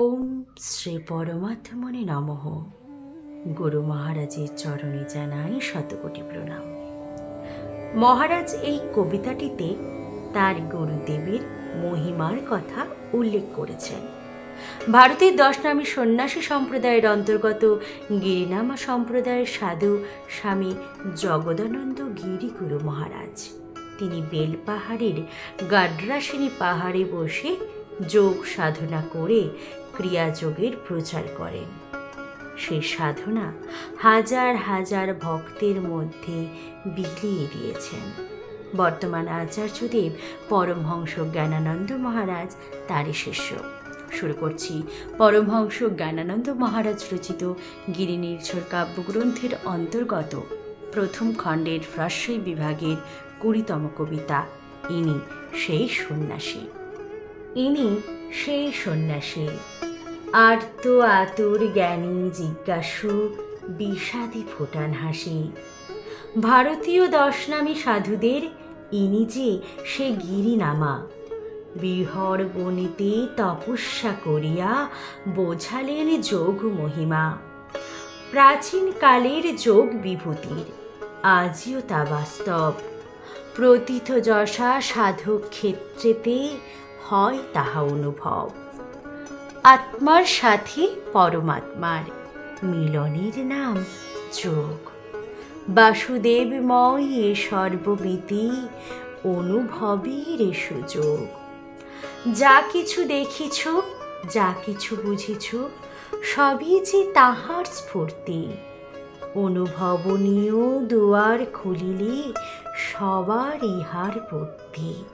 ওম শ্রী পরমাত্মনে নমঃ। গুরু মহারাজের চরণে জানাই শতকোটি প্রণাম। মহারাজ এই কবিতাটিতে তার গুরুদেবের মহিমার কথা উল্লেখ করেছেন। ভারতের দশ নামী সন্ন্যাসী সম্প্রদায়ের অন্তর্গত গিরিনামা সম্প্রদায়ের সাধু স্বামী জগদানন্দ গিরিগুরু মহারাজ। তিনি বেল পাহাড়ের গাড্রাসিনী পাহাড়ে বসে যোগ সাধনা করে ক্রিয়াযোগের প্রচার করেন। সেই সাধনা হাজার হাজার ভক্তের মধ্যে বিলিয়ে দিয়েছেন। বর্তমান আচার্যদেব পরমহংস জ্ঞানানন্দ মহারাজ তারই শিষ্য। শুরু করছি পরমহংস জ্ঞানানন্দ মহারাজ রচিত গিরি নির্ঝর কাব্যগ্রন্থের অন্তর্গত প্রথম খণ্ডের হ্রস্বই বিভাগের কুড়িতম কবিতা। ইনি সেই সন্ন্যাসী। ইনি সেই সন্ন্যাসী। আর্ত আতুর জ্ঞানী জিজ্ঞাসু, বিষাদে ফোটান হাসি। ভারতীয় দশনামী সাধুদের ইনি যে সে গিরিনামা। বিহর বনিতে তপস্যা করিয়া বোঝালেন যোগ মহিমা। প্রাচীন কালের যোগ বিভূতির, আজিও তা বাস্তব। প্রতীত যশা সাধক ক্ষেত্রেতে হয় তাহা অনুভব। আত্মার সাথে পরমাত্মার, মিলনের নাম যোগ। বাসুদেবময় এ সর্ববিধি, অনুভবের এ সুযোগ। যা কিছু দেখিছ, যা কিছু বুঝেছ, সবই যে তাহার স্ফূর্তি। অনুভবনীয় দুয়ার খুলিলে সবার ইহার পূর্তি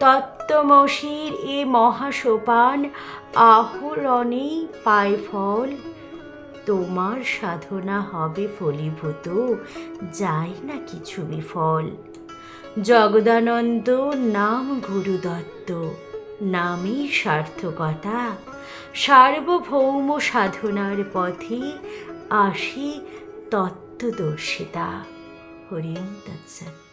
তত্ত্বমসির এ মহাসোপান আহরণেই পায় ফল। তোমার সাধনা হবে ফলীভূত যাই না কিছু বিফল। জগদানন্দ নাম গুরুদত্ত নামই সার্থকতা। সার্বভৌম সাধনার পথে আসি তত্ত্বদর্শিতা। হরিওম তৎসৎ।